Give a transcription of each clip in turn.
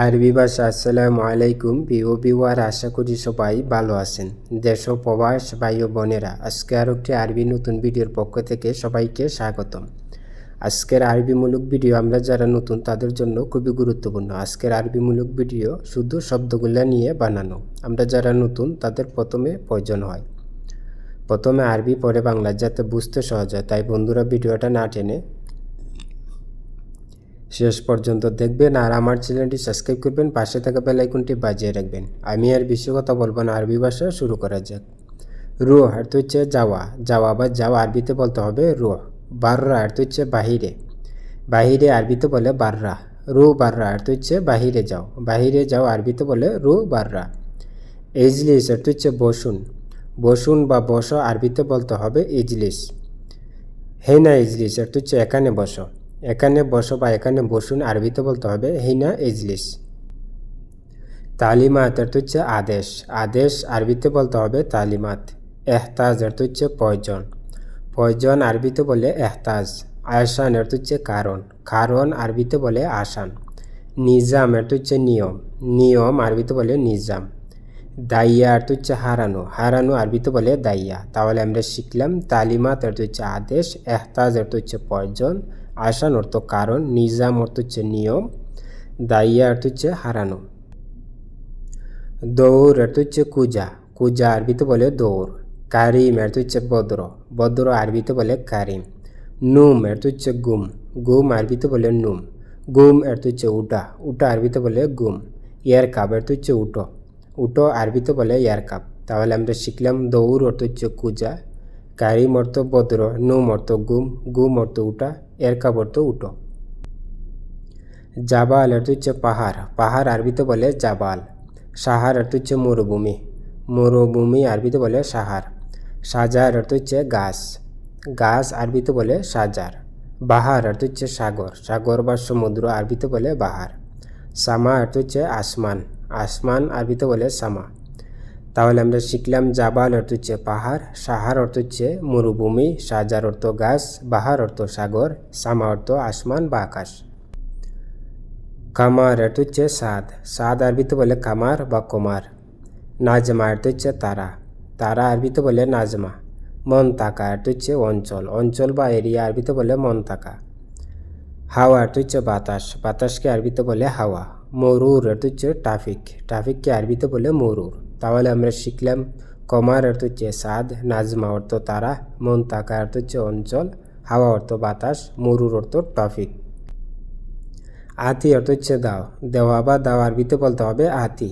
আরবি ভাষা, আসসালামু আলাইকুম প্রিয় বিওয়ার আশা করি সবাই ভালো আছেন। দেশ প্রবাস ভাই ও বোনেরা, আজকে আরও একটি আরবি নতুন ভিডিওর পক্ষ থেকে সবাইকে স্বাগতম। আজকের আরবিমূলক ভিডিও আমরা যারা নতুন, তাদের জন্য খুবই গুরুত্বপূর্ণ। আজকের আরবিমূলক ভিডিও শুধু শব্দগুলা নিয়ে বানানো। আমরা যারা নতুন, তাদের প্রথমে প্রয়োজন হয়। প্রথমে আরবি, পরে বাংলা, যাতে বুঝতে সহজ হয়। তাই বন্ধুরা ভিডিওটা না টেনে শেষ পর্যন্ত দেখবেন আর আমার চ্যানেলটি সাবস্ক্রাইব করবেন, পাশে থাকা বেল আইকনটি বাজিয়ে রাখবেন। আমি আর বেশি কথা বলব না, আরবি ভাষা শুরু করা যাক। রুহ, অর্থ হচ্ছে যাওয়া। যাওয়া বা যাওয়া আরবিতে বলতে হবে রুহ। বাররা, অর্থ হচ্ছে বাহিরে। বাহিরে আরবিতে বলে বাররা। রু বাররা, অর্থ হচ্ছে বাহিরে যাও। বাহিরে যাও আরবিতে বলে রু বাররা। এজলিস, অর্থ হচ্ছে বসুন। বসুন বা বসো আরবিতে বলতে হবে ইজলিস হেনা ইজলিস অর্থ হচ্ছে এখানে বসো। এখানে বসো বা এখানে বসুন, আরবিতে বলতে হবে, হেনা ইজলিস। তালিমাত অর্থ হচ্ছে আদেশ। আদেশ আরবিতে বলতে হবে তালিমাত। এহতাজ অর্থ হচ্ছে প্রয়োজন। প্রয়োজন আরবিতে বলে এহতাজ। আসান অর্থ হচ্ছে কারণ। কারণ আরবিতে বলে আসান নিজাম অর্থ হচ্ছে নিয়ম। নিয়ম আরবিতে বলে নিজাম। দাইয়া অর্থ হচ্ছে হারানো। হারানো আরবিতে বলে দাইয়া। তাহলে আমরা শিখলাম তালিমাত অর্থ হচ্ছে আদেশ এহতাজ অর্থ হচ্ছে প্রয়োজন আসান অর্থ কারণ, নিজাম অর্থ হচ্ছে নিয়ম দাইয়া অর্থ হচ্ছে হারানো। দৌড় অর্থ হচ্ছে কুজা কুজা আরবিতে বলে দৌড়। কারিম অর্থ হচ্ছে বদ্র বদ্র আরবিতে বলে কারিম। নুম অর্থ হচ্ছে গুম গুম আরবিতে বলে নুম। গুম অর্থ হচ্ছে উটা উটা আরবিতে বলে গুম। ইয়ার কাপ অর্থ হচ্ছে উটো উটো আরবিতে বলে ইয়ার কাপ তাহলে আমরা শিখলাম দৌড় অর্থ হচ্ছে কুজা কারিম মর্ত বদ্র নুম মর্ত গুম, গু মর্ত উটা, এর অর্থ উটো। জাবাল অর্থ হচ্ছে পাহাড় পাহাড় আরবিতে বলে জাবাল, সাহার অর্থ হচ্ছে মরুভূমি মরুভূমি আরবিতে বলে সাহার, সাজার অর্থ হচ্ছে গাছ গাছ আরবিতে বলে সাজার, বাহার অর্থ হচ্ছে সাগর সাগর বা সমুদ্র আরবিতে বলে বাহার, সামা অর্থ হচ্ছে আসমান আসমান আরবিতে বলে সামা। তাহলে আমরা শিখলাম জাবাল অর্থ হচ্ছে পাহাড়, সাহার অর্থ হচ্ছে মরুভূমি, সাজার অর্থ গাছ, বাহার অর্থ সাগর, সামা অর্থ আসমান বা আকাশ। কামার অর্থ হচ্ছে সাদ সাদ আরবিতে বলে কামার বা কুমার। নাজমা অর্থ হচ্ছে তারা তারা আরবিতে বলে নাজমা। মন তাকা অর্থ হচ্ছে অঞ্চল অঞ্চল বা এরিয়া আরবিতে বলে মন তাকা হাওয়া অর্থ হচ্ছে বাতাস, বাতাসকে আরবিতে বলে হাওয়া। মরুর অর্থ হচ্ছে ট্রাফিক, ট্রাফিককে আরবিতে বলে মরুর। তাহলে আমরা শিখলাম কমার অর্থ হচ্ছে সাদ নাজমা অর্থ তারা মন তাকা অর্থ হচ্ছে অঞ্চল, হাওয়া অর্থ বাতাস, মরুর অর্থ ট্রাফিক। আতি অর্থ হচ্ছে দাও দেওয়া বা দাও আরবিতে বলতে হবে আতি।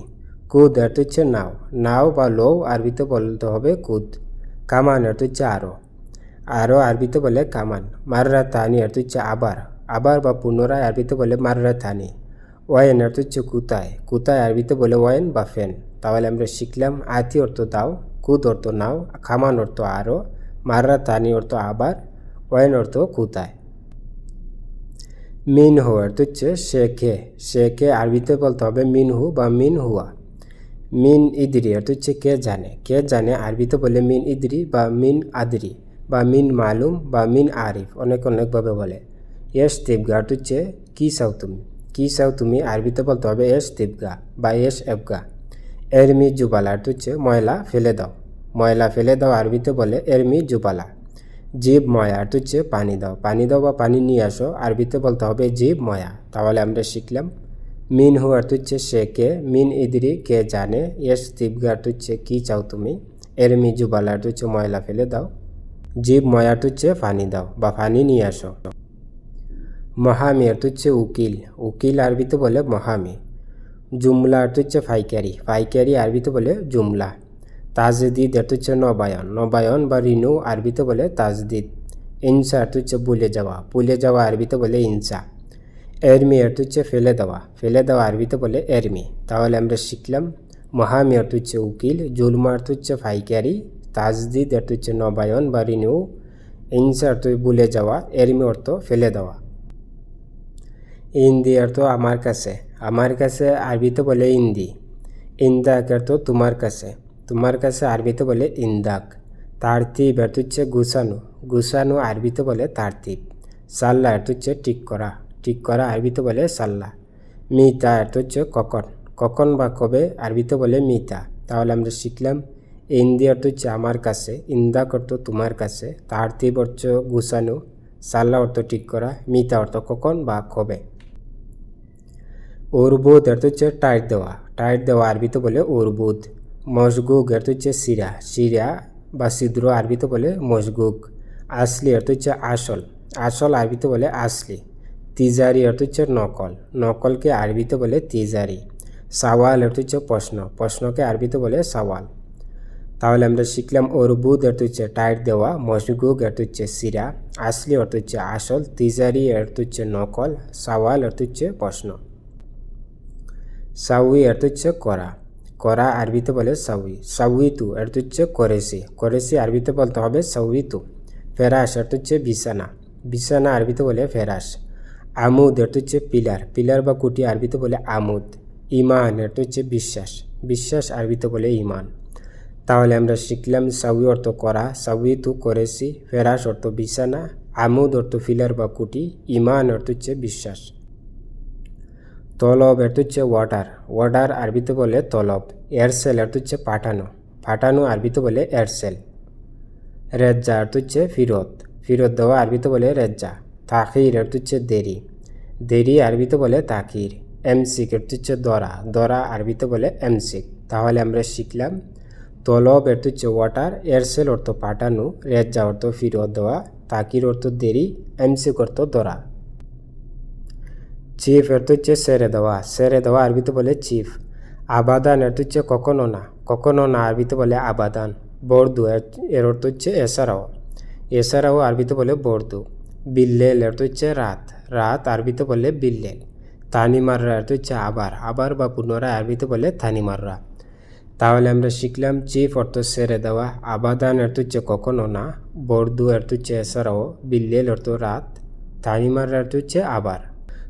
কুদ অর্থ হচ্ছে নাও নাও বা লৌ আরবিতে বলতে হবে কুদ। কামান অর্থ হচ্ছে আরও আরও আরবিতে বলে কামান। মাররা তানি অর্থ হচ্ছে আবার। আবার বা পুনরায় আরবিতে বলে মাররা থানি ওয়েন অর্থ হচ্ছে কুতায়। কুতায় আরবিতে বলে ওয়েন বা ফেন। তাহলে আমরা শিখলাম আতি অর্থ দাও, কুদ অর্থ নাও, খামান অর্থ আরও মাররা তানি অর্থ আবার ওয়েন অর্থ কুতায়। মিন মিনহু অর্থ হচ্ছে শেখে। শেখে আরবিতে বলতে হবে মিনহু বা মিন হুয়া মিন ইদরি অর্থ হচ্ছে কে জানে। কে জানে আরবিতে বলে মিন ইদরি বা মিন আদরি, বা মিন মালুম বা মিন আরিফ, অনেক অনেকভাবে বলে। এস তিবগা অর্থ হচ্ছে কী চাও তুমি? কী চাও তুমি আরবিতে বলতে হবে এস তিবগা বা এস এবগা এরমি জুবালা হচ্ছে ময়লা ফেলে দাও। ময়লা ফেলে দাও আরবিতে বলে এরমি জুবালা। জীব ময়া অর্থ হচ্ছে পানি দাও। পানি দাও বা পানি নিয়ে আসো আরবিতে বলতে হবে জীব ময়া। তাহলে আমরা শিখলাম। মিন হু অর্থ হচ্ছে সে কে। মিন ইদরি, কে জানে। এস তিবগা অর্থ হচ্ছে কী চাও তুমি। এরমি মিজুবালা অর্থ হচ্ছে ময়লা ফেলে দাও। জীব ময়া হচ্ছে পানি দাও বা পানি নিয়ে আসো। মহামি অর্থ হচ্ছে উকিল। উকিল আরবিতে বলে মহামি। জুমলা অর্থ হচ্ছে ফাইকারি ফাইকারি আরবিতে বলে জুমলা। তাজদিদ অর্থ হচ্ছে নবায়ন। নবায়ন বা রিনু আরবিতে বলে তাজদিদ। ইনসা অর্থ হচ্ছে ভুলে যাওয়া। ভুলে যাওয়া আরবিতে বলে ইনসা। এরমি অর্থ হচ্ছে ফেলে দেওয়া। ফেলে দেওয়া আরবিতে বলে এরমি। তাহলে আমরা শিখলাম, মহামি অর্থ হচ্ছে উকিল। জুলমা অর্থ হচ্ছে ফাইকারি তাজদিদ অর্থ হচ্ছে নবায়ন বা রিনিউ ইনসা অর্থ ভুলে যাওয়া। এরমি অর্থ ফেলে দেওয়া। ইন্দি অর্থ আমার কাছে। আমার কাছে আরবিতে বলে ইন্দি। ইন্দাক অর্থ তোমার কাছে। তোমার কাছে আরবিতে বলে ইন্দাক। তারতিব অর্থ হচ্ছে গুছানো। গুছানো আরবিতে বলে তারতিব। সাল্লা অর্থ হচ্ছে ঠিক করা। ঠিক করা আরবিতে বলে সাল্লা। মিতা এর হচ্ছে কখন। কখন বা কবে আরবিতে বলে মিতা। তাহলে আমরা শিখলাম, ইন্দি অর্থ হচ্ছে আমার কাছে। ইন্দা অর্থ তোমার কাছে। তার্তিব অর্থ গুছানো। সাল্লা অর্থ ঠিক করা। মিতা অর্থ কখন বা কবে। উর্বুদ অর্থ হচ্ছে টাইট দেওয়া টাইট দেওয়া আরবিতে বলে উর্বুদ মশগুগ অর্থ হচ্ছে শিরা শিরা বা ছিদ্র আরবিতে বলে মশগুগ আসলি অর্থ হচ্ছে আসল আসল আরবিতে বলে আসলি তিজারি অর্থ হচ্ছে নকল নকলকে আরবিতে বলে তিজারি সাওয়াল অর্থ হচ্ছে প্রশ্ন প্রশ্নকে আরবিতে বলে সাওয়াল তাহলে আমরা শিখলাম অর্বুদ অর্থ হচ্ছে টাইট দেওয়া মশগুগ অর্থ হচ্ছে সিরা আসলি অর্থ হচ্ছে আসল তিজারি অর্থ হচ্ছে নকল সাওয়াল অর্থ হচ্ছে প্রশ্ন সাউই অর্থ হচ্ছে করা। করা আরবিতে বলে সাউই। সাউইতু অর্থ হচ্ছে করেছি। করেছি আরবিতে বলতে হবে সাউইতু। ফেরাস অর্থ হচ্ছে বিছানা। বিছানা আরবিতে বলে ফেরাস আমুদ অর্থ হচ্ছে পিলার। পিলার বা কুটি আরবিতে বলে আমুদ। ইমান অর্থ হচ্ছে বিশ্বাস। বিশ্বাস আরবিতে বলে ইমান। তাহলে আমরা শিখলাম সাউই অর্থ করা সাউই তু করেছি ফেরাস অর্থ বিছানা, আমুদ অর্থ ফিলার বা কুটি, ইমান অর্থ হচ্ছে বিশ্বাস। তলব এর হচ্ছে ওয়াটার। ওয়াটার আরবিতে বলে তলব এয়ারসেল এর হচ্ছে পাঠানো। পাঠানো আরবিতে বলে এয়ারসেল রেজ্জা এর হচ্ছে ফিরত। ফিরত দেওয়া আরবিতে বলে রেজ্জা। তাকির এর হচ্ছে দেরি। দেরি আরবিতে বলে তাকির এমসিক এর হচ্ছে দরা। দরা আরবিতে বলে এমসিক। তাহলে আমরা শিখলাম, তলব এর হচ্ছে ওয়াটার এয়ারসেল অর্থ পাঠানো, রেজ্জা অর্থ ফিরত দেওয়া তাকির অর্থ দেরি, এমসিক অর্থ দরা। চিফ এর হচ্ছে সেরে দেওয়া। সেরে দেওয়া আরবিতে বলে চিফ আবাদান এর হচ্ছে কখনো না। কখনো না আরবিতে বলে আবাদান। বর্দু এর অর্থ হচ্ছে এছাড়াও। এছাড়াও আরবিতে বলে বর্দু। বিল্লেল এর হচ্ছে রাত। রাত আরবিতে বলে বিল্লেল। তানিমাররা এর হচ্ছে আবার। আবার বা পুনরায় আরবিতে বলে থানিমাররা তাহলে আমরা শিখলাম চিফ অর্থ সেরে দেওয়া। আবাদান অর্থ হচ্ছে কখনো না। বর্দু অর্থ হচ্ছে এছাড়াও। বিল্লেল অর্থ রাত। তানিমাররা অর্থ হচ্ছে আবার।